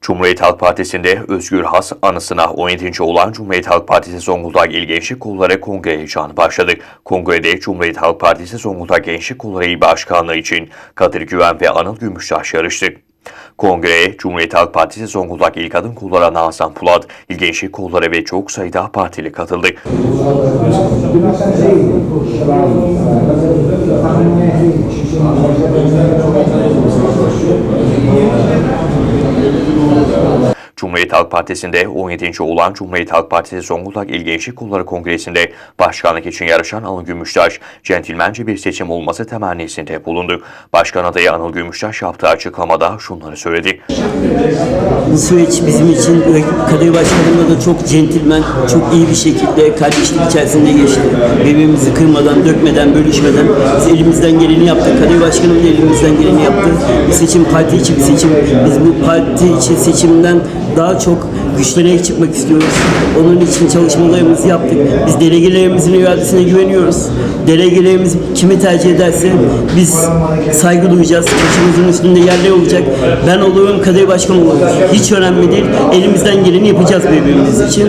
Cumhuriyet Halk Partisi'nde Özgür Has anısına 17. olan Cumhuriyet Halk Partisi Zonguldak İl Gençlik Kolları Kongre heyecanı başladı. Kongrede Cumhuriyet Halk Partisi Zonguldak Gençlik Kolları İl Başkanlığı için Kadir Güven ve Anıl Gümüştaş yarıştı. Kongreye Cumhuriyet Halk Partisi Zonguldak İl Kadın Kolları Nazan Pulat, İl Gençlik Kolları ve çok sayıda partili katıldı. Cumhuriyet Halk Partisi'nde 17. olan Cumhuriyet Halk Partisi Zonguldak İl Gençlik Kolları Kongresi'nde başkanlık için yarışan Anıl Gümüştaş, centilmence bir seçim olması temennisinde bulundu. Başkan adayı Anıl Gümüştaş yaptığı açıklamada şunları söyledi. Bu süreç bizim için Kadir Başkanımla da çok centilmen, çok iyi bir şekilde kardeşlik içerisinde geçti. Birbirimizi kırmadan, dökmeden, bölüşmeden biz elimizden geleni yaptık. Kadir Başkanım da elimizden geleni yaptı. Bu seçim parti içi bir seçim. Biz bu parti içi seçimden daha çok güçlenerek çıkmak istiyoruz. Onun için çalışmalarımızı yaptık. Biz delegelerimizin iradesine güveniyoruz. Delegelerimiz kimi tercih ederse biz saygı duyacağız. Başımızın üstünde yerler olacak. Ben olurum, Kadir Başkan olur. Hiç önemli değil. Elimizden geleni yapacağız birbirimiz için.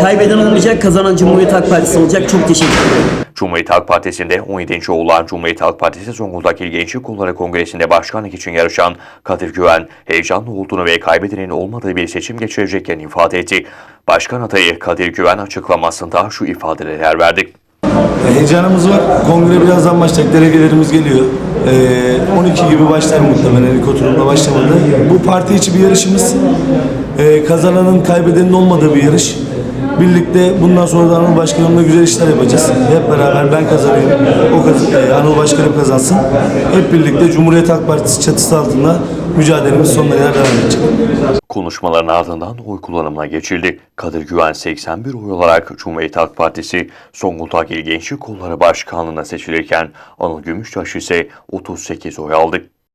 Kaybeden olmayacak, kazanan Cumhuriyet Halk Partisi olacak. Çok teşekkür ederim. Cumhuriyet Halk Partisi'nde 17. olan Cumhuriyet Halk Partisi Zonguldak İl Gençlik Kolları Kongresi'nde başkanlık için yarışan Kadir Güven, heyecanlı olduğunu ve kaybedenin olmadığı bir seçim geçireceklerini ifade etti. Başkan adayı Kadir Güven açıklamasında şu ifadeler verdi. Heyecanımız var. Kongre birazdan başlayacak. Delegelerimiz geliyor. Ee, 12 gibi başlar muhtemelen ilk oturumda başlamadı. Bu parti içi bir yarışımız. Ee, kazananın kaybedenin olmadığı bir yarış. Birlikte bundan sonra da Anıl Başkanım'la güzel işler yapacağız. Hep beraber ben kazanayım, o kaz e, Anıl Başkanım kazansın. Hep birlikte Cumhuriyet Halk Partisi çatısı altında mücadelemiz sonuna kadar devam edecek. Konuşmaların ardından oy kullanımına geçildi. Kadir Güven 81 oy olarak Cumhuriyet Halk Partisi Zonguldak İl Gençlik Kolları Başkanlığı'na seçilirken Anıl Gümüştaş ise 38 oy aldı.